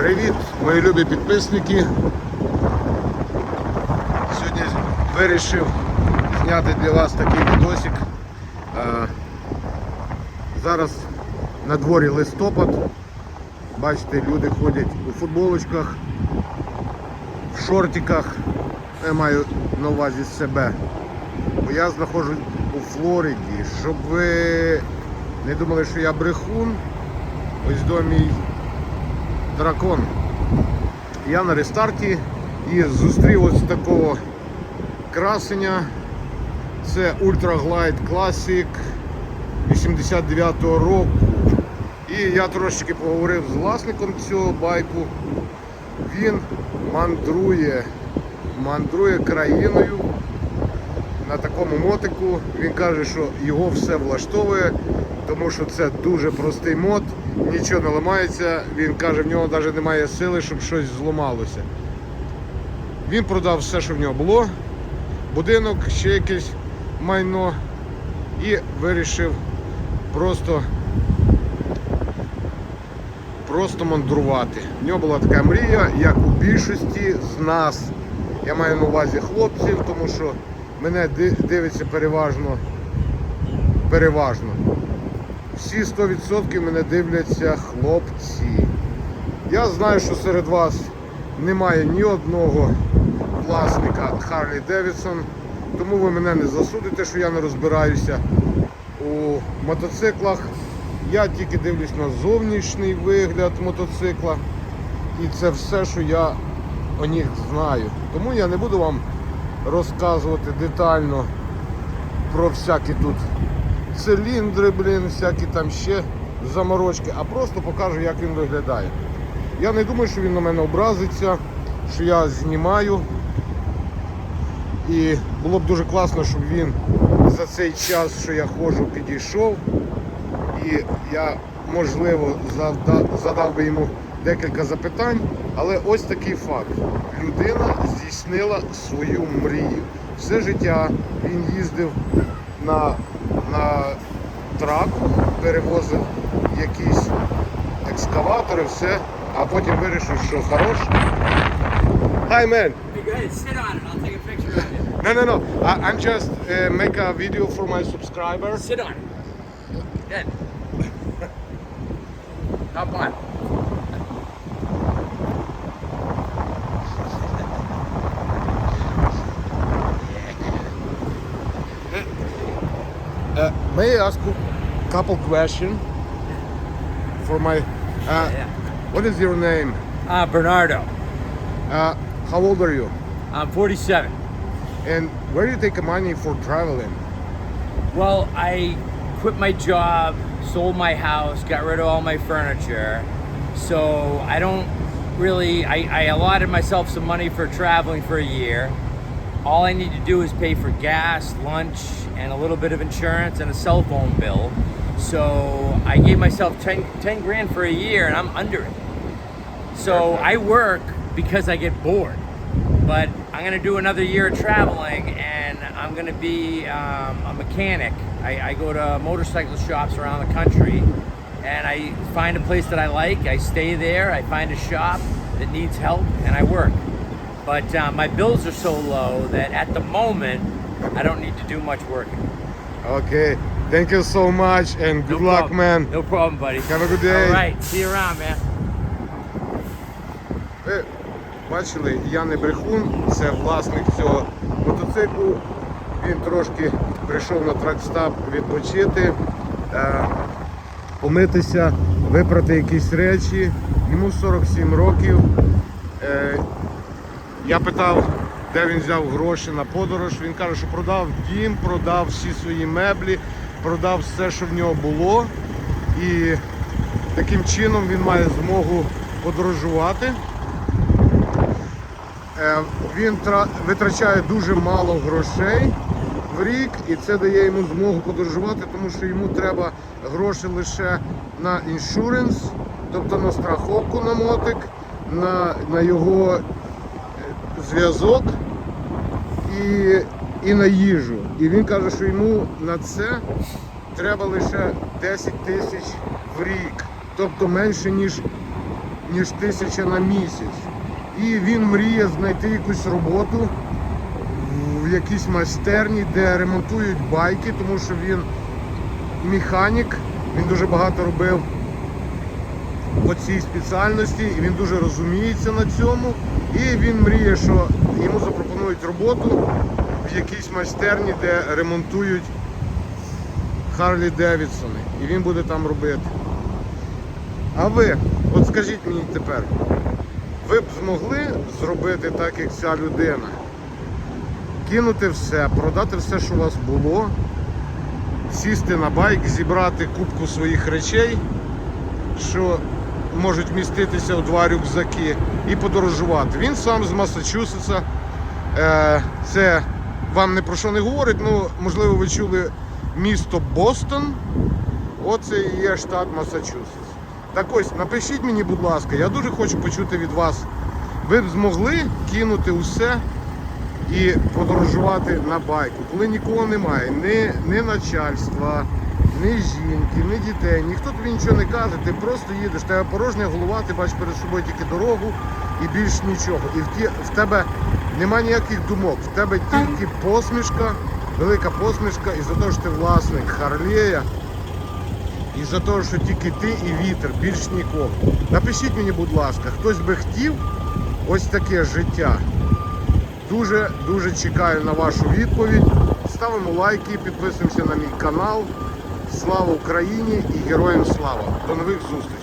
Привіт, мої любі підписники. Сьогодні вирішив зняти для вас такий відосик. Е, Зараз на дворі листопад. Бачите, люди ходять у футболочках, в шортиках. Я маю на увазі себе. Бо я знаходжусь у Флориді. Щоб ви не думали, що я брехун, ось до мій дракон. Я на рестарті і зустрів ось такого красення. Це Ultra Glide Classic 89-го року. І я трошечки поговорив з власником цього байку. Він мандрує, мандрує країною на такому мотику. Він каже, що його все влаштовує, тому що це дуже простий мод, нічого не ламається. Він каже, в нього навіть немає сили, щоб щось зламалося. Він продав все, що в нього було, будинок, ще якесь майно і вирішив просто просто мандрувати. В нього була така мрія, як у більшості з нас. Я маю на увазі хлопців, тому що мене дивиться переважно. Переважно. Всі 100% мене дивляться хлопці. Я знаю, що серед вас немає ні одного власника Harley Davidson, тому ви мене не засудите, що я не розбираюся у мотоциклах. Я тільки дивлюсь на зовнішній вигляд мотоцикла. І це все, що я о них знаю. Тому я не буду вам розказувати детально про всякі тут циліндри, блін, всякі там ще заморочки, а просто покажу, як він виглядає. Я не думаю, що він на мене образиться, що я знімаю. І було б дуже класно, щоб він за цей час, що я ходжу, підійшов. І я, можливо, задав би йому декілька запитань. Але ось такий факт. Людина здійснила свою мрію. Все життя він їздив на, на траку, перевозив якісь екскаватори, все, а потім вирішив, що хорош. Hi man! No, no, no. I, I'm just uh, make a video for my subscribers. Sit on. Good. Hop on. May I ask a couple questions for my? Uh, Yeah. What is your name? Uh, Bernardo. Uh, how old are you? I'm 47. And where do you take the money for traveling? Well, I quit my job, sold my house, got rid of all my furniture. So I don't really, I, I allotted myself some money for traveling for a year. All I need to do is pay for gas, lunch, and a little bit of insurance and a cell phone bill. So I gave myself 10, 10 grand for a year and I'm under it. So I work because I get bored. But I'm gonna do another year of traveling, and I'm gonna be um, a mechanic. I, I go to motorcycle shops around the country, and I find a place that I like. I stay there. I find a shop that needs help, and I work. But uh, my bills are so low that at the moment, I don't need to do much working. Okay. Thank you so much and good No luck, man. No problem, buddy. Have a good day. All right. See you around, man. Ви бачили, я не брехун, це власник цього мотоциклу. Він трошки прийшов на тракстап відпочити, е, помитися, випрати якісь речі. Йому 47 років. Е, я питав, де він взяв гроші на подорож. Він каже, що продав дім, продав всі свої меблі, продав все, що в нього було. І таким чином він має змогу подорожувати. Е, Він витрачає дуже мало грошей в рік, і це дає йому змогу подорожувати, тому що йому треба гроші лише на іншуренс, тобто на страховку на мотик, на, на його зв'язок і, і на їжу. І він каже, що йому на це треба лише 10 тисяч в рік, тобто менше ніж ніж тисяча на місяць. І він мріє знайти якусь роботу в якійсь майстерні, де ремонтують байки, тому що він механік, він дуже багато робив по цій спеціальності, і він дуже розуміється на цьому. І він мріє, що йому запропонують роботу в якійсь майстерні, де ремонтують Харлі Девідсони. І він буде там робити. А ви, от скажіть мені тепер, ви б змогли зробити так, як ця людина? Кинути все, продати все, що у вас було, сісти на байк, зібрати кубку своїх речей, що можуть міститися у два рюкзаки, і подорожувати. Він сам з Масачусетса. Е, Це вам не про що не говорить, ну можливо ви чули місто Бостон. Оце і є штат Масачусетс. Так ось, напишіть мені, будь ласка, я дуже хочу почути від вас. Ви б змогли кинути усе і подорожувати на байку, коли нікого немає, ні, ні начальства, ні жінки, ні дітей, ніхто тобі нічого не каже, ти просто їдеш, тебе порожня голова, ти бачиш перед собою тільки дорогу і більш нічого. І в, ті, в тебе нема ніяких думок, в тебе тільки посмішка, велика посмішка, і за те, що ти власник Харлея. І за те, що тільки ти і вітер, більш нікого. Напишіть мені, будь ласка, хтось би хотів ось таке життя. Дуже дуже чекаю на вашу відповідь. Ставимо лайки, підписуємося на мій канал. Слава Україні і героям слава! До нових зустрічей!